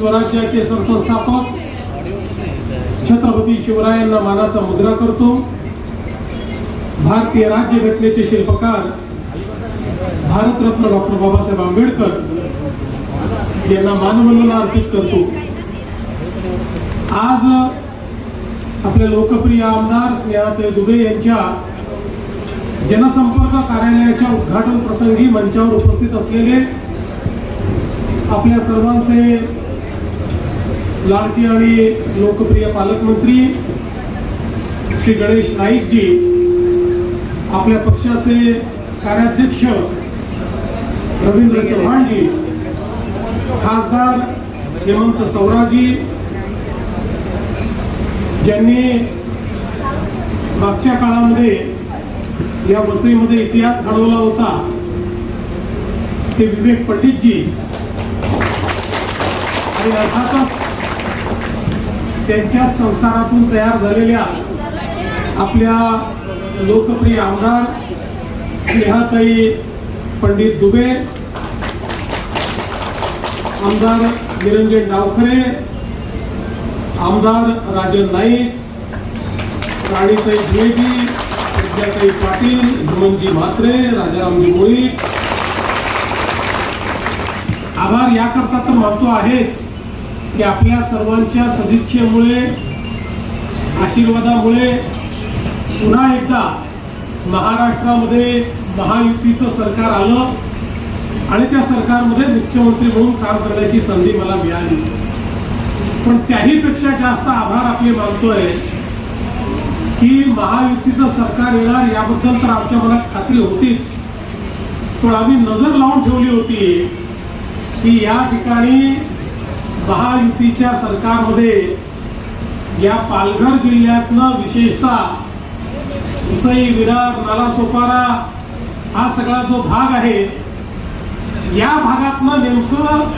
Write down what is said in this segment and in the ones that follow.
स्वराज्याचे सरसंस्थापक छत्रपती शिवरायांना मानाचा मुजरा करतो. भारतीय राज्य घटनेचे शिल्पकार भारतरत्न डॉक्टर बाबासाहेब आंबेडकर यांना मानवंदना अर्पित करतो. आज आपले लोकप्रिय आमदार स्नेहाताई दुबे यांच्या जनसंपर्क कार्यालयाच्या उद्घाटन प्रसंगी मंचावर उपस्थित असलेले आपल्या सर्वांचे लाडकी आणि लोकप्रिय पालकमंत्री श्री गणेश नाईकजी आपल्या पक्षाचे कार्याध्यक्ष रवींद्र चव्हाणजी खासदार हेमंत सौराजी ज्यांनी मागच्या काळामध्ये या वसईमध्ये इतिहास घडवला होता ते विवेक पंडितजी. आणि अर्थातच त्यांच्याच संस्थानातून तयार झालेल्या आपल्या लोकप्रिय आमदार स्नेहाताई पंडित दुबे आमदार निरंजन डावखरे आमदार राजन नाईक राणीताई द्विवेदी विद्याताई पाटील हेमंतजी म्हात्रे राजारामजी मोळी. आभार याकरता तर मानतो आहेच. की आपल्या सर्वांच्या सदिच्छेमुळे आशीर्वादामुळे पुन्हा एकदा महाराष्ट्रामध्ये महायुतीचं सरकार आलं आणि त्या सरकारमध्ये मुख्यमंत्री म्हणून काम करण्याची संधी मला मिळाली. पण त्याहीपेक्षा जास्त आभार आपले मानतोय की महायुतीचं सरकार येणार याबद्दल तर आमच्या मनात खात्री होतीच. पण आम्ही नजर लावून ठेवली होती की या ठिकाणी महायुतीच्या सरकारमध्ये या पालघर जिल्ह्यातनं विशेषतः उसई विरार नालासोपारा हा सगळा जो भाग आहे या भागातनं नेमकं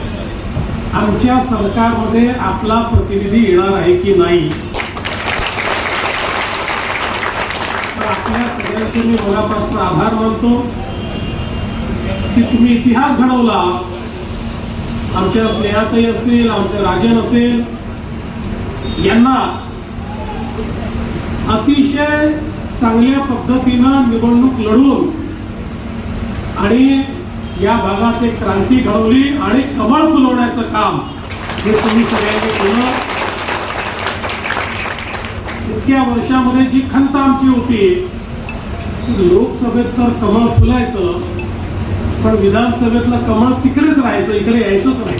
आमच्या सरकारमध्ये आपला प्रतिनिधी येणार आहे की नाही? तर आपल्या सगळ्यांचे मी मनापासून आभार मानतो की तुम्ही इतिहास घडवला. आमच्या स्नेहाताई असतील आमचे राजन असेल यांना अतिशय चांगल्या पद्धतीनं निवडणूक लढून आणि या भागात एक क्रांती घडवली आणि कमळ फुलवण्याचं काम हे तुम्ही सगळ्यांनी केलं. इतक्या वर्षामध्ये जी खंत आमची होती लोकसभेत तर कमळ फुलायचं पण विधानसभेतला कमळ तिकडेच राहायचं इकडे यायचंच नाही.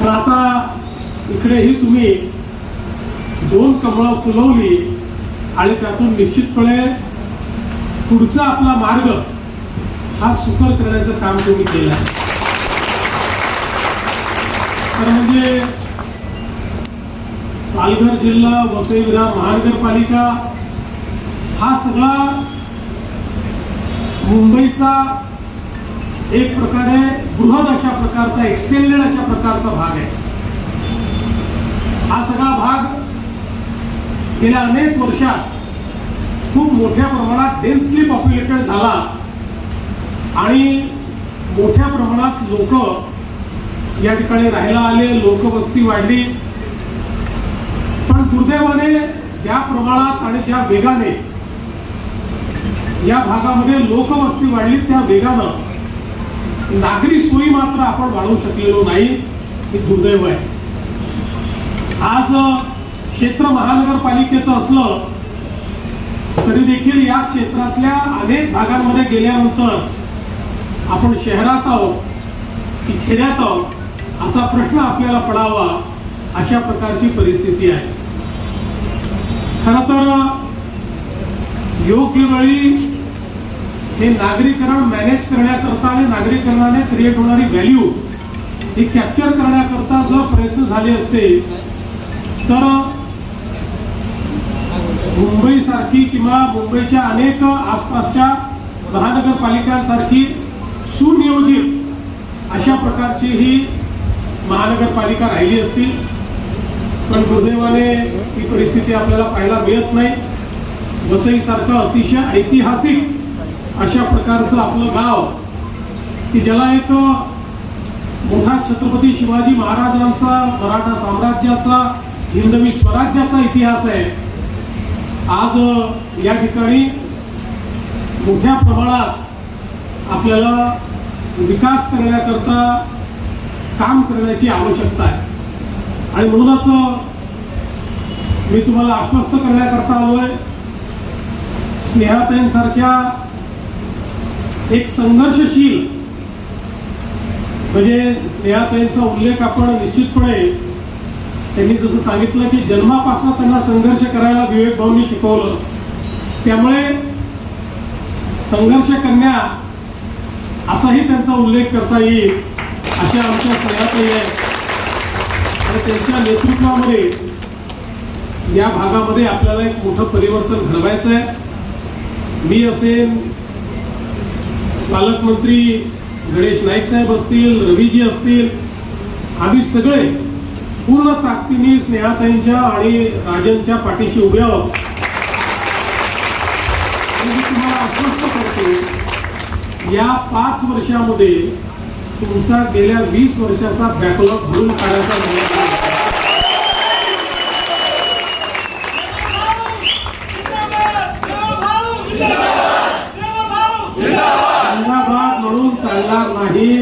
पण आता इकडेही तुम्ही दोन कमळं फुलवली आणि त्यातून निश्चितपणे पुढचा आपला मार्ग हा सुकर करण्याचं काम तुम्ही केलं आहे. तर म्हणजे पालघर जिल्हा वसई विरार महानगरपालिका हा सगळा मुंबईचा एक प्रकारे बृहद अशा प्रकारचा एक्सटेंडेड अशा प्रकारचा भाग आहे. हा सगळा भाग गेल्या अनेक वर्षात खूप मोठ्या प्रमाणात डेन्सली पॉप्युलेटेड झाला. आणि मोठ्या प्रमाणात लोक या ठिकाणी राहायला आले लोकवस्ती वाढली. पण दुर्दैवाने ज्या प्रमाणात आणि ज्या वेगाने या भागामध्ये लोकवस्ती वाढली त्या वेगानं नागरी सोयी मात्र आपण वाढवू शकलेलो नाही. हे दुर्दैव आहे. आज क्षेत्र महानगरपालिकेचं असलं तरी देखील या क्षेत्रातल्या अनेक भागांमध्ये गेल्यानंतर आपण शहरात आहोत की खेड्यात आहोत असा प्रश्न आपल्याला पडावा अशा प्रकारची परिस्थिती आहे. खरं तर योग्य वेळी हे नागरीकरण मॅनेज करण्याकरता आणि नागरीकरणाने क्रिएट होणारी व्हॅल्यू ही कॅप्चर करण्याकरता जर प्रयत्न झाले असते तर मुंबईसारखी किंवा मुंबईच्या अनेक आसपासच्या महानगरपालिकांसारखी सुनियोजित अशा प्रकारची ही महानगरपालिका राहिली असती. पण दुर्दैवाने ही परिस्थिती आपल्याला पाहायला मिळत नाही. वसईसारखं अतिशय ऐतिहासिक अशा प्रकारचं आपलं गाव की ज्याला एक मोठा छत्रपती शिवाजी महाराजांचा मराठा साम्राज्याचा हिंदवी स्वराज्याचा इतिहास आहे. आज या ठिकाणी मोठ्या प्रमाणात आपल्याला विकास करण्याकरता काम करण्याची आवश्यकता आहे. आणि म्हणूनच मी तुम्हाला आश्वस्त करण्याकरता आलोय. स्नेहाताईंसारख्या एक संघर्षशील म्हणजे स्नेहाताईंचा उल्लेख आपण निश्चितपणे त्यांनी जसं सांगितलं की जन्मापासून त्यांना संघर्ष करायला विवेक भाऊंनी शिकवलं. त्यामुळे संघर्ष कन्या असाही त्यांचा उल्लेख करता येईल अशा आमच्या स्नेहाताई आहेत आणि त्यांच्या नेतृत्वामध्ये या भागामध्ये आपल्याला एक मोठं परिवर्तन घडवायचं आहे मी असेल पालकमंत्री गणेश नाईक साहेब असतील रवीजी असतील आम्ही सगळे पूर्ण ताकदीने स्नेहाताईंच्या आणि राजनच्या पाठीशी उभे आहोत. मी तुम्हाला आश्वस्त करतो या पाच वर्षामध्ये तुमचा गेल्या वीस वर्षाचा बॅकलॉग भरून काढायचा मला आहे. औरंगाबाद म्हणून चालणार नाही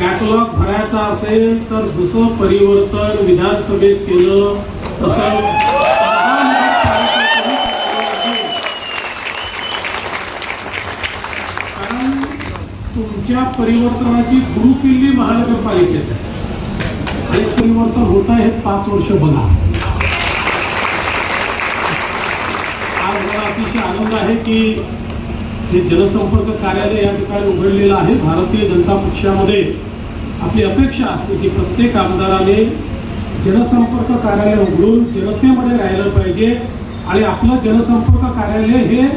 बॅकलॉग भरायचा असेल तर जसं परिवर्तन विधानसभेत केलं तसं कारण तुमच्या परिवर्तनाची गुरुकिल्ली महानगरपालिकेत आहे. आणि परिवर्तन होत आहे पाच वर्ष बघा. आज मला अतिशय आनंद आहे की हे जनसंपर्क कार्यालय या ठिकाणी उघडलेलं आहे. भारतीय जनता पक्षामध्ये आपली अपेक्षा असते की प्रत्येक आमदाराने जनसंपर्क कार्यालय उघडून जनतेमध्ये राहिलं पाहिजे आणि आपलं जनसंपर्क कार्यालय हे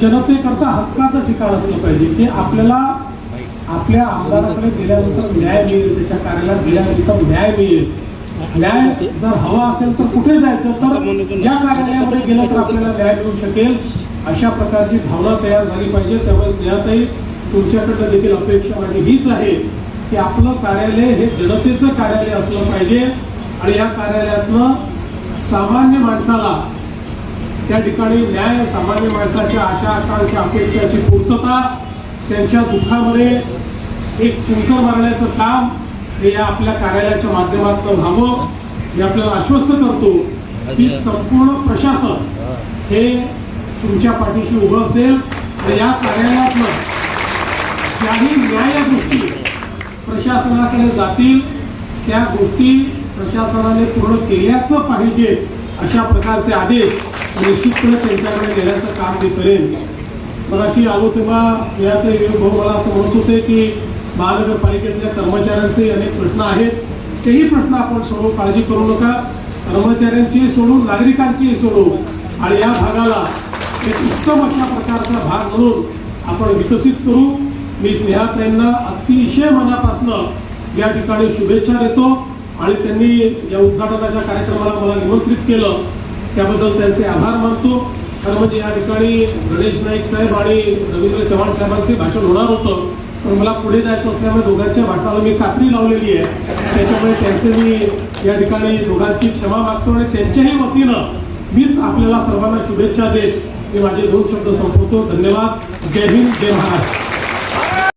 जनतेकरता हक्काचं ठिकाण असलं पाहिजे की आपल्याला आपल्या आमदाराकडे गेल्यानंतर न्याय मिळेल त्याच्या कार्यालयात गेल्यानंतर न्याय मिळेल. न्याय जर हवा असेल तर कुठे जायचं? तर या कार्यालयामध्ये गेलं तर आपल्याला न्याय मिळू शकेल. अशा प्रकारची भावना तयार झाली पाहिजे. त्यामुळे स्नेहाताई तुमच्याकडनं देखील अपेक्षा माझी हीच आहे की आपलं कार्यालय हे जनतेचं कार्यालय असलं पाहिजे. आणि या कार्यालयातनं सामान्य माणसाला त्या ठिकाणी न्याय सामान्य माणसाच्या आशा आकांक्षा अपेक्षाची पूर्तता त्यांच्या दुःखामध्ये एक सुंकर मारण्याचं काम हे या आपल्या कार्यालयाच्या माध्यमातून व्हावं मी आपल्याला आश्वस्त करतो की संपूर्ण प्रशासन हे. तुमच्या पाठीशी उभं असेल आणि या कार्यालयातनं ज्याही न्याय गोष्टी प्रशासनाकडे जातील त्या गोष्टी प्रशासनाने पूर्ण केल्याचं पाहिजे अशा प्रकारचे आदेश निश्चितपणे त्यांच्याकडे देण्याचं काम मी करेन मगाशी आलो तेव्हा यात भाऊ मला असं म्हणत होते की महानगरपालिकेतल्या कर्मचाऱ्यांचे अनेक प्रश्न आहेत. तेही प्रश्न आपण सोडवू काळजी करू नका. कर्मचाऱ्यांची सोडून नागरिकांचीही सोडू आणि या भागाला एक उत्तम अशा प्रकारचा भाग म्हणून आपण विकसित करू. मी स्नेहाताईंना अतिशय मनापासनं या ठिकाणी शुभेच्छा देतो आणि त्यांनी या उद्घाटनाच्या कार्यक्रमाला मला निमंत्रित केलं. त्याबद्दल त्यांचे आभार मानतो. खरं म्हणजे या ठिकाणी गणेश नाईक साहेब आणि रवींद्र चव्हाण साहेबांचे भाषण होणार होतं. पण मला पुढे जायचं असल्यामुळे दोघांच्या भाषणाला मी कात्री लावलेली आहे. त्याच्यामुळे त्यांचे मी या ठिकाणी दोघांची क्षमा मागतो आणि त्यांच्याही वतीनं मीच आपल्याला सर्वांना शुभेच्छा देत मी माझे दोन शब्द संपवतो. धन्यवाद. जय हिंद जय महाराष्ट्र.